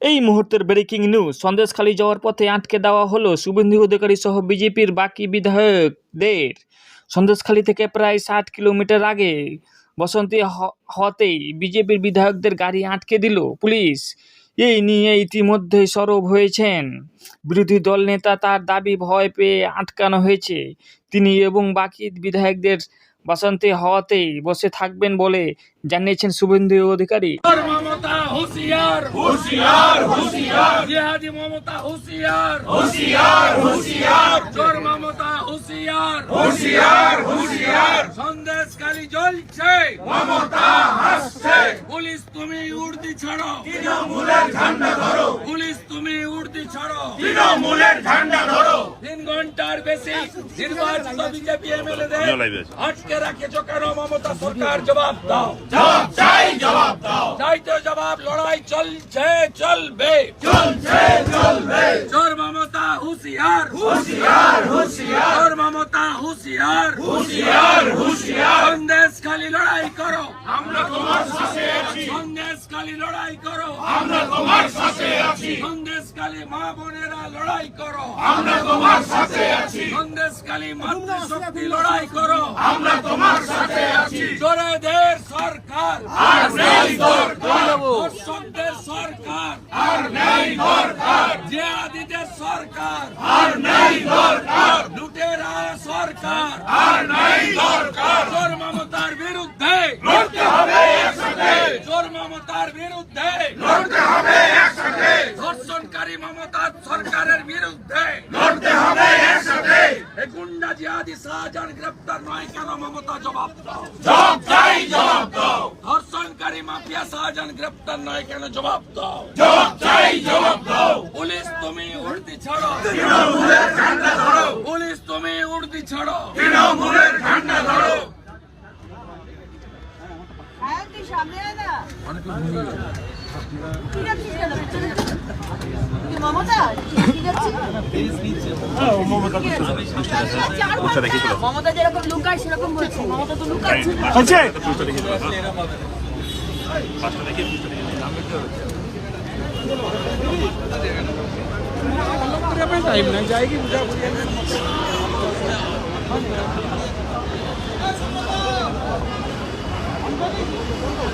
এই মুহূর্তের breaking news Sandeshkhali যাওয়ার পথে আটকে দেওয়া হলো শুভেন্দু অধিকারী সহ বিজেপির বাকি বিধায়কদের। সন্দেশখালী থেকে প্রায় ষাট কিলোমিটার আগে বসন্তী হতেই বিজেপির বিধায়কদের গাড়ি আটকে দিল পুলিশ। এই নিয়ে ইতিমধ্যে সরব হয়েছেন। বিরোধী দল নেতা তার দাবি ভয় পেয়ে আটকানো হয়েছে। তিনি এবং বাকি বিধায়কদের বাসন্তী হওয়াতেই বসে থাকবেন বলে জানিয়েছেন শুভেন্দু অধিকারী। সন্দেশকালী জ্বলছে। পুলিশ তুমি উর্দি ছাড়ো। পুলিশ তুমি উর্দি ছাড়ো। তৃণমূলের ঝান্ডা নির্বাচিত বিজেপি এমএলএদের আটকে রাখেছো কেন মমতা সরকার জবাব দাও। চাইতে জবাব লড়াই চলছে চলবে। চলছে চলবে। চোর মমতা হুঁশিয়ার। হুঁশিয়ার হুঁশিয়ার। চোর মমতা হুঁশিয়ার। হুঁশিয়ার হুঁশিয়ার। সন্দেশ খালি লড়াই করো। আমরা তোমার সাথে আছি। সন্দেশ খালি লড়াই করো। আমরা তোমার সাথে আছি। সন্দেশ খালি মা বোনেরা লড়াই করো। আমরা তোমার সাথে আছি। সন্দেশ খালি মাতৃশক্তি লড়াই করো। আমরা তোমার সাথে আছি। চোরেদের সরকার। আর নেই দরকার। দর্শকদের সরকার। আর নেই দরকার। জিহাদিদের সরকার। আর নেই দরকার। লুটেরা সরকার। আর নেই দরকার। গ্রেপ্তার নয় কেন মমতা জবাব দাও। জবাব চাই জবাব দাও। ধর্ষণকারী মাফিয়া শাহজাহান গ্রেপ্তার নয় কেন জবাব দাও। জবাব চাই জবাব দাও। পুলিশ তুমি উর্দি ছাড়ো। তৃণমূলের ঝান্ডা ধরো। পুলিশ তুমি উর্দি ছাড়ো। তৃণমূলের ঝান্ডা ধরো। মমতা? কি যাচ্ছিস যেরকম লুকায় সেরকম বলছি। মমতা তো লুকাচ্ছে। না। 안 가지고